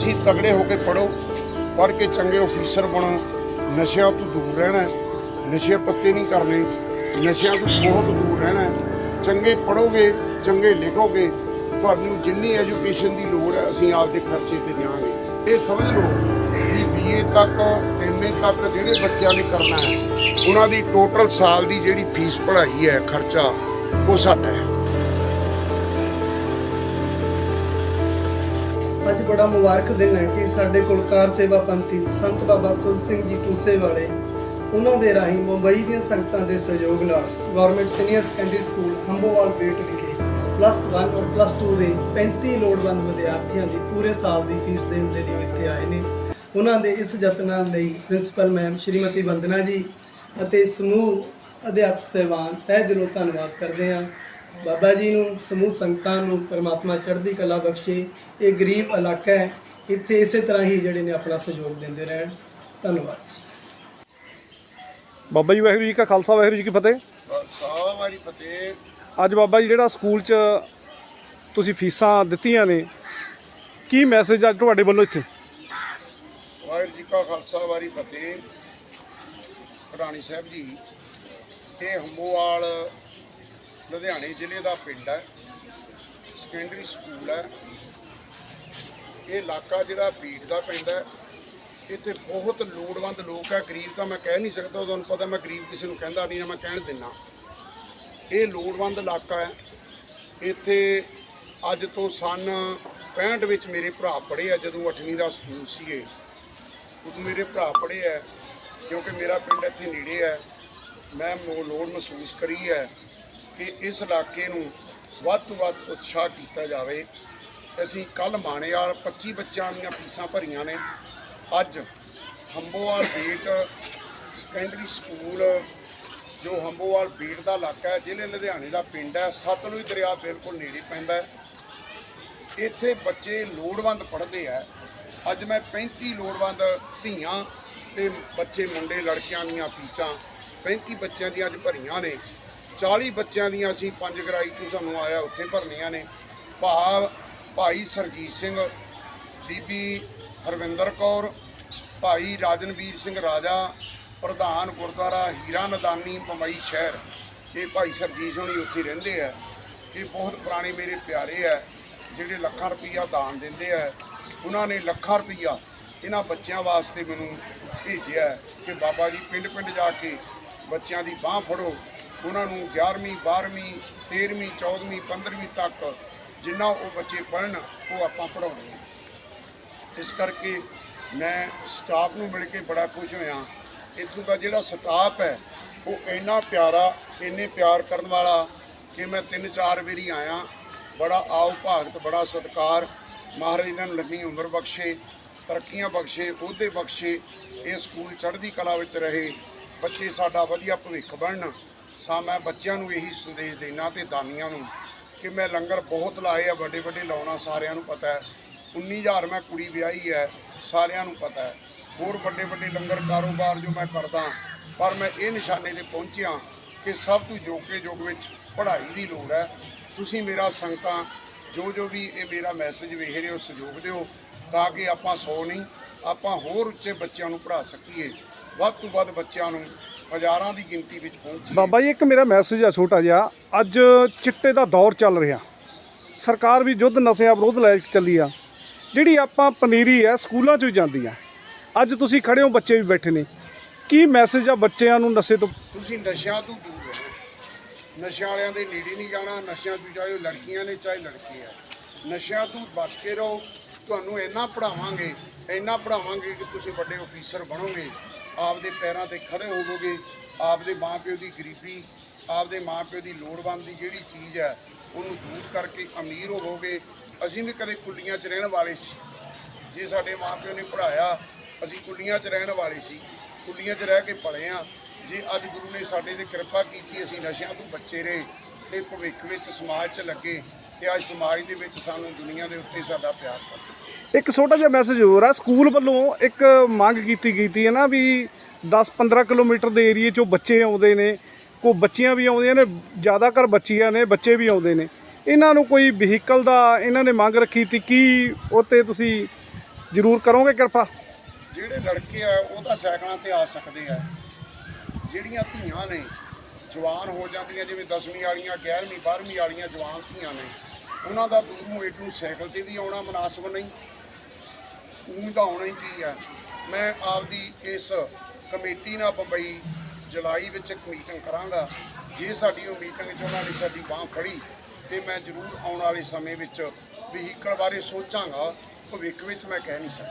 ਤੁਸੀਂ ਤਗੜੇ ਹੋ ਕੇ ਪੜੋ ਪੜ੍ਹ ਕੇ ਚੰਗੇ ਅਫੀਸਰ ਬਣੋ। ਨਸ਼ਿਆਂ ਤੋਂ ਦੂਰ ਰਹਿਣਾ ਨਸ਼ੇ ਪੱਤੇ ਨਹੀਂ ਕਰਨੇ। ਨਸ਼ਿਆਂ ਤੋਂ ਬਹੁਤ ਦੂਰ ਰਹਿਣਾ ਚੰਗੇ ਪੜੋਗੇ ਚੰਗੇ ਲਿਖੋਗੇ, ਤੁਹਾਨੂੰ ਜਿੰਨੀ ਐਜੂਕੇਸ਼ਨ ਦੀ ਲੋੜ ਹੈ, ਅਸੀਂ ਆਪਦੇ ਖਰਚੇ ਤੇ ਦਿਆਂਗੇ ਇਹ ਸਮਝ ਲਓ ਵੀ ਬੀਏ ਤੱਕ ਐਮਏ ਤੱਕ ਜਿਹੜੇ ਬੱਚਿਆਂ ਨੇ ਕਰਨਾ ਹੈ, ਉਹਨਾਂ ਦੀ ਟੋਟਲ ਸਾਲ ਦੀ ਜਿਹੜੀ ਫੀਸ ਪੜ੍ਹਾਈ ਹੈ, ਖਰਚਾ, ਉਹ ਸਾਡਾ ਹੈ। ਅੱਜ ਬੜਾ ਮੁਬਾਰਕ ਦਿਨ ਹੈ ਕਿ ਸਾਡੇ ਕੋਲ ਕਾਰ ਸੇਵਾ ਪੰਥੀ ਸੰਤ ਬਾਬਾ ਸੁਰ ਸਿੰਘ ਜੀ ਟੂਸੇ ਵਾਲੇ, ਉਹਨਾਂ ਦੇ ਰਾਹੀਂ ਮੁੰਬਈ ਦੀਆਂ ਸੰਗਤਾਂ ਦੇ ਸਹਿਯੋਗ ਨਾਲ government senior secondary school Hambowal Bet ਵਿਖੇ ਪਲੱਸ 1 ਔਰ ਪਲੱਸ 2 ਦੇ 35 ਲੋੜਵੰਦ ਵਿਦਿਆਰਥੀਆਂ ਦੀ ਪੂਰੇ ਸਾਲ ਦੀ ਫੀਸ ਦੇਣ ਦੇ ਲਈ ਇੱਥੇ ਆਏ ਨੇ। ਉਹਨਾਂ ਦੇ ਇਸ ਯਤਨਾਂ ਲਈ ਪ੍ਰਿੰਸੀਪਲ ਮੈਮ ਸ਼੍ਰੀਮਤੀ ਵੰਦਨਾ ਜੀ ਅਤੇ ਸਮੂਹ ਅਧਿਆਪਕ ਸਹਿਬਾਨ ਤਹਿ ਦਿਲੋਂ ਧੰਨਵਾਦ ਕਰਦੇ ਹਾਂ। ਬਾਬਾ ਜੀ ਨੂੰ ਸਮੂਹ ਸੰਗਤਾਂ ਨੂੰ ਪਰਮਾਤਮਾ ਚੜ੍ਹਦੀ ਕਲਾ ਬਖਸ਼ੇ ਇਹ ਗਰੀਬ ਇਲਾਕਾ ਹੈ ਇੱਥੇ ਇਸੇ ਤਰ੍ਹਾਂ ਹੀ ਜਿਹੜੇ ਨੇ ਆਪਣਾ ਸਹਿਯੋਗ ਦਿੰਦੇ ਰਹਿਣ। ਧੰਨਵਾਦ ਬਾਬਾ ਜੀ ਵਾਹਿਗੁਰੂ ਜੀ ਕਾ ਖਾਲਸਾ ਵਾਹਿਗੁਰੂ ਜੀ ਕੀ ਫਤਿਹ। ਸਾਹ ਵਾਰੀ ਫਤਿਹ। ਅੱਜ ਬਾਬਾ ਜੀ ਜਿਹੜਾ ਸਕੂਲ 'ਚ ਤੁਸੀਂ ਫੀਸਾਂ ਦਿੱਤੀਆਂ ਨੇ ਕੀ ਮੈਸੇਜ ਅੱਜ ਤੁਹਾਡੇ ਵੱਲੋਂ ਇੱਥੇ? ਵਾਹਿਗੁਰੂ ਜੀ ਕਾ ਖਾਲਸਾ ਵਾਰੀ ਫਤਿਹ। ਰਾਣੀ ਸਾਹਿਬ ਜੀ ਇਹ ਹੰਬੋਵਾਲ ਲੁਧਿਆਣੇ ਜ਼ਿਲ੍ਹੇ ਦਾ ਪਿੰਡ ਹੈ ਸੈਕੰਡਰੀ ਸਕੂਲ ਹੈ। ਇਹ ਇਲਾਕਾ ਜਿਹੜਾ ਬੀਟ ਦਾ ਪਿੰਡ ਹੈ। ਇੱਥੇ ਬਹੁਤ ਲੋੜਵੰਦ ਲੋਕ ਹੈ। ਗਰੀਬ ਤਾਂ ਮੈਂ ਕਹਿ ਨਹੀਂ ਸਕਦਾ, ਤੁਹਾਨੂੰ ਪਤਾ ਮੈਂ ਗਰੀਬ ਕਿਸੇ ਨੂੰ ਕਹਿੰਦਾ ਨਹੀਂ ਨਾ ਮੈਂ ਕਹਿਣ ਦਿੰਦਾ ਇਹ ਲੋੜਵੰਦ ਇਲਾਕਾ ਹੈ। ਇੱਥੇ ਅੱਜ ਤੋਂ ਸਨ 65 ਵਿੱਚ ਮੇਰੇ ਭਰਾ ਪੜ੍ਹੇ ਆ, ਜਦੋਂ 8ਵੀਂ ਦਾ ਸਕੂਲ ਸੀਗੇ। ਉਦੋਂ ਮੇਰੇ ਭਰਾ ਪੜ੍ਹੇ ਆ, ਕਿਉਂਕਿ ਮੇਰਾ ਪਿੰਡ ਇੱਥੇ ਨੇੜੇ ਹੈ। ਮੈਂ, ਲੋੜ ਮਹਿਸੂਸ ਕਰੀ ਹੈ। ਕਿ ਇਸ ਇਲਾਕੇ ਨੂੰ ਵੱਧ ਤੋਂ ਵੱਧ ਉਤਸ਼ਾਹ ਕੀਤਾ ਜਾਵੇ। ਅਸੀਂ ਕੱਲ ਮਾਣੇਵਾਲ 25 ਬੱਚਿਆਂ ਦੀਆਂ ਫੀਸਾਂ ਭਰੀਆਂ ਨੇ। ਅੱਜ ਹੰਬੋਵਾਲ ਬੀਟ ਸੈਕੰਡਰੀ ਸਕੂਲ ਜੋ ਹੰਬੋਵਾਲ ਬੀਟ ਦਾ ਇਲਾਕਾ ਹੈ, ਜ਼ਿਲ੍ਹੇ ਲੁਧਿਆਣੇ ਦਾ ਪਿੰਡ ਹੈ, ਸਤਲੁਜ ਦਰਿਆ ਬਿਲਕੁਲ ਨੇੜੇ ਪੈਂਦਾ ਹੈ। ਇੱਥੇ ਬੱਚੇ ਲੋੜਵੰਦ ਪੜ੍ਹਦੇ ਆ। ਅੱਜ ਮੈਂ 35 ਲੋੜਵੰਦ ਧੀਆਂ ਤੇ ਬੱਚੇ ਮੁੰਡੇ ਲੜਕਿਆਂ ਦੀਆਂ ਫੀਸਾਂ 35 ਬੱਚਿਆਂ ਦੀਆਂ ਅੱਜ ਭਰੀਆਂ ਨੇ। 40 ਬੱਚਿਆਂ ਦੀਆਂ ਅਸੀਂ ਪੰਜ ਗਰਾਈ ਤੋਂ ਸਾਨੂੰ ਆਇਆ, ਉੱਥੇ ਭਰਨੀਆਂ ਨੇ। ਭਾਵ ਭਾਈ ਸਰਜੀਤ ਸਿੰਘ, ਬੀਬੀ ਹਰਵਿੰਦਰ ਕੌਰ, ਭਾਈ ਰਾਜਨਵੀਰ ਸਿੰਘ ਰਾਜਾ, ਪ੍ਰਧਾਨ ਗੁਰਦੁਆਰਾ ਹੀਰਾ ਨਦਾਨੀ ਬੰਬਈ ਸ਼ਹਿਰ। ਇਹ ਭਾਈ ਸਰਜੀਤ ਹੋਣੀ ਉੱਥੇ ਰਹਿੰਦੇ ਆ। ਇਹ ਬਹੁਤ ਪੁਰਾਣੇ ਮੇਰੇ ਪਿਆਰੇ ਆ, ਜਿਹੜੇ ਲੱਖਾਂ ਰੁਪਈਆ ਦਾਨ ਦਿੰਦੇ ਆ। ਉਹਨਾਂ ਨੇ ਲੱਖਾਂ ਰੁਪਈਆ ਇਹਨਾਂ ਬੱਚਿਆਂ ਵਾਸਤੇ ਮੈਨੂੰ ਭੇਜਿਆ ਕਿ ਬਾਬਾ ਜੀ ਪਿੰਡ ਪਿੰਡ ਜਾ ਕੇ ਬੱਚਿਆਂ ਦੀ ਬਾਹ ਫੜੋ ਉਹਨਾਂ ਨੂੰ 11ਵੀਂ 12ਵੀਂ 13ਵੀਂ 14ਵੀਂ 15ਵੀਂ ਤੱਕ ਜਿੰਨਾ ਉਹ ਬੱਚੇ ਪੜ੍ਹਨ, ਉਹ ਆਪਾਂ ਪੜਾਉਣੇ ਇਸ ਕਰਕੇ ਮੈਂ ਸਟਾਫ ਨੂੰ ਮਿਲ ਕੇ ਬੜਾ ਖੁਸ਼ ਹੋਇਆ। ਇੱਥੋਂ ਦਾ ਜਿਹੜਾ ਸਟਾਫ ਹੈ, ਉਹ ਇੰਨਾ ਪਿਆਰਾ, ਇੰਨੇ ਪਿਆਰ ਕਰਨ ਵਾਲਾ ਕਿ ਮੈਂ ਤਿੰਨ ਚਾਰ ਵਾਰੀ ਆਇਆ। ਬੜਾ ਆਓ ਭਾਗਤ, ਬੜਾ ਸਤਿਕਾਰ। ਮਹਾਰਾਜ ਇਹਨਾਂ ਨੂੰ ਲੰਮੀ ਉਮਰ ਬਖਸ਼ੇ, ਤਰੱਕੀਆਂ ਬਖਸ਼ੇ, ਉਹਦੇ ਬਖਸ਼ੇ ਇਹ ਸਕੂਲ ਚੜ੍ਹਦੀ ਕਲਾ ਵਿੱਚ ਰਹੇ। ਬੱਚੇ ਸਾਡਾ ਵਧੀਆ ਭਵਿੱਖ ਬਣਨ। ਸਾ ਮੈਂ ਬੱਚਿਆਂ ਨੂੰ ਇਹੀ ਸੰਦੇਸ਼ ਦੇਣਾ ਤੇ ਦਾਨੀਆਂ ਨੂੰ ਕਿ ਮੈਂ ਲੰਗਰ ਬਹੁਤ ਲਾਏ ਆ, ਵੱਡੇ ਵੱਡੇ ਲਾਉਣਾ ਸਾਰਿਆਂ ਨੂੰ ਪਤਾ ਹੈ। 19000 ਮੈਂ ਕੁੜੀ ਵਿਆਹੀ ਹੈ, ਸਾਰਿਆਂ ਨੂੰ ਪਤਾ ਹੈ। ਹੋਰ ਵੱਡੇ ਵੱਡੇ ਲੰਗਰ ਕਾਰੋਬਾਰ ਜੋ ਮੈਂ ਕਰਦਾ, ਪਰ ਮੈਂ ਇਹ ਨਿਸ਼ਾਨੇ ਤੇ ਪਹੁੰਚਿਆ ਕਿ ਸਭ ਤੋਂ ਜੋਗੇ ਯੁੱਗ ਵਿੱਚ ਪੜ੍ਹਾਈ ਦੀ ਲੋੜ ਹੈ। ਤੁਸੀਂ ਮੇਰਾ ਸੰਗਤਾਂ ਜੋ ਜੋ ਵੀ ਇਹ ਮੇਰਾ ਮੈਸੇਜ ਵੇਖ ਰਹੇ ਹੋ, ਸਹਿਯੋਗ ਦਿਓ, ਤਾਂ ਕਿ ਆਪਾਂ ਸੌ ਨਹੀਂ, ਆਪਾਂ ਹੋਰ ਉੱਚੇ ਬੱਚਿਆਂ ਨੂੰ ਪੜ੍ਹਾ ਸਕੀਏ। ਵੱਧ ਤੋਂ ਵੱਧ ਬੱਚਿਆਂ ਨੂੰ ਹਜ਼ਾਰਾਂ ਦੀ ਗਿਣਤੀ ਵਿੱਚ ਪਹੁੰਚੀਏ ਬਾਬਾ ਜੀ ਇੱਕ ਮੇਰਾ ਮੈਸੇਜ ਆ ਛੋਟਾ ਜਿਹਾ। ਅੱਜ ਚਿੱਟੇ ਦਾ ਦੌਰ ਚੱਲ ਰਿਹਾ। ਸਰਕਾਰ ਵੀ ਯੁੱਧ ਨਸ਼ਿਆਂ ਵਿਰੁੱਧ ਲੈ ਕੇ ਚੱਲੀ ਆ। ਜਿਹੜੀ ਆਪਾਂ ਪਨੀਰੀ ਆ ਸਕੂਲਾਂ 'ਚ ਵੀ ਜਾਂਦੀ ਆ। ਅੱਜ ਤੁਸੀਂ ਖੜੇ ਹੋ ਬੱਚੇ ਵੀ ਬੈਠੇ ਨੇ। ਕੀ ਮੈਸੇਜ ਆ ਬੱਚਿਆਂ ਨੂੰ ਨਸ਼ੇ ਤੋਂ? ਤੁਸੀਂ ਨਸ਼ਿਆਂ ਤੋਂ ਦੂਰ ਰਹੋ। ਨਸ਼ਿਆਂ ਵਾਲਿਆਂ ਦੇ ਨੇੜੇ ਨਹੀਂ ਜਾਣਾ। ਨਸ਼ਿਆਂ ਤੋਂ ਚਾਹੇ ਉਹ ਲੜਕੀਆਂ ਨੇ ਚਾਹੇ ਲੜਕੇ ਆ। ਨਸ਼ਿਆਂ ਤੋਂ ਬਚ ਕੇ ਰਹੋ। ਤੁਹਾਨੂੰ ਇੰਨਾ ਪੜਾਵਾਂਗੇ ਇੰਨਾ ਪੜਾਵਾਂਗੇ ਕਿ ਤੁਸੀਂ ਵੱਡੇ ਅਫੀਸਰ ਬਣੋਗੇ। ਆਪਦੇ ਪੈਰਾਂ ਤੇ ਖੜੇ ਹੋਵੋਗੇ, ਆਪਦੇ ਮਾਪਿਓ ਦੀ ਗਰੀਬੀ, ਆਪਦੇ ਮਾਪਿਓ ਦੀ ਲੋੜਵੰਦ ਦੀ ਜਿਹੜੀ ਚੀਜ਼ ਹੈ, ਉਹਨੂੰ ਦੂਰ ਕਰਕੇ ਅਮੀਰ ਹੋਵੋਗੇ। ਅਸੀਂ ਵੀ ਕਦੇ ਕੁੱਲੀਆਂ 'ਚ ਰਹਿਣ ਵਾਲੇ ਸੀ। ਜੇ ਸਾਡੇ ਮਾਪਿਓ ਨੇ ਪੜਾਇਆ ਅਸੀਂ ਕੁੱਲੀਆਂ 'ਚ ਰਹਿਣ ਵਾਲੇ ਸੀ। ਕੁੱਲੀਆਂ 'ਚ ਰਹਿ ਕੇ ਪਲੇ ਆ ਜੇ ਅੱਜ ਗੁਰੂ ਨੇ ਸਾਡੇ ਤੇ ਕਿਰਪਾ ਕੀਤੀ, ਅਸੀਂ ਨਸ਼ਿਆਂ ਤੋਂ ਬੱਚੇ ਰਹੇ ਤੇ ਭਵਿੱਖ ਵਿੱਚ ਸਮਾਜ 'ਚ ਲੱਗੇ ਤੇ ਅੱਜ ਸਮਾਜ ਦੇ ਵਿੱਚ ਸਾਨੂੰ ਦੁਨੀਆ ਦੇ ਉੱਤੇ ਸਾਡਾ ਪਿਆਰ ਕਰਦੇ। ਇੱਕ ਛੋਟਾ ਜਿਹਾ ਮੈਸੇਜ ਹੋਰ ਆ ਸਕੂਲ ਵੱਲੋਂ ਇੱਕ ਮੰਗ ਕੀਤੀ ਗਈ ਹੈ ਨਾ ਵੀ 10-15 ਕਿਲੋਮੀਟਰ ਦੇ ਏਰੀਏ ਚੋਂ ਬੱਚੇ ਆਉਂਦੇ ਨੇ, ਕੋ ਬੱਚੀਆਂ ਵੀ ਆਉਂਦੀਆਂ ਨੇ, ਜ਼ਿਆਦਾ ਕਰ ਬੱਚੀਆਂ ਨੇ, ਬੱਚੇ ਵੀ ਆਉਂਦੇ ਨੇ। ਇਹਨਾਂ ਨੂੰ ਕੋਈ ਵਹੀਕਲ ਦਾ ਇਹਨਾਂ ਨੇ ਮੰਗ ਰੱਖੀ ਤੀ ਕੀ ਉਹ ਤੇ ਤੁਸੀਂ ਜ਼ਰੂਰ ਕਰੋਗੇ ਕਿਰਪਾ? ਜਿਹੜੇ ਲੜਕੇ ਆ, ਉਹ ਤਾਂ ਸਾਈਕਲਾਂ ਤੇ ਆ ਸਕਦੇ ਆ। ਜਿਹੜੀਆਂ ਧੀਆਂ ਨੇ, ਜਵਾਨ ਹੋ ਜਾਂਦੀਆਂ, ਜਿਵੇਂ 10ਵੀਂ ਵਾਲੀਆਂ 11ਵੀਂ 12ਵੀਂ ਵਾਲੀਆਂ ਜਵਾਨ ਧੀਆਂ ਨੇ, ਉਹਨਾਂ ਦਾ ਦੂਰੋਂ ਇੱਕ ਨੂੰ ਸਾਈਕਲ ਤੇ ਵੀ ਆਉਣਾ ਮناسب ਨਹੀਂ। ਊਂ ਤਾਂ ਆਉਣਾ ਹੀ ਕੀ ਆ? ਮੈਂ ਆਪਦੀ ਇਸ ਕਮੇਟੀ ਨਾਲ ਬੰਬਈ ਜੁਲਾਈ ਵਿੱਚ ਇੱਕ ਮੀਟਿੰਗ ਕਰਾਂਗਾ। ਜੇ ਸਾਡੀ ਉਹ ਮੀਟਿੰਗ 'ਚ ਉਹਨਾਂ ਨੇ ਸਾਡੀ ਬਾਹ ਫੜੀ, ਤੇ ਮੈਂ ਜ਼ਰੂਰ ਆਉਣ ਵਾਲੇ ਸਮੇਂ ਵਿੱਚ ਵਹੀਕਲ ਬਾਰੇ ਸੋਚਾਂਗਾ। ਭਵਿੱਖ ਵਿੱਚ ਮੈਂ ਕਹਿ ਨਹੀਂ ਸਕਦਾ।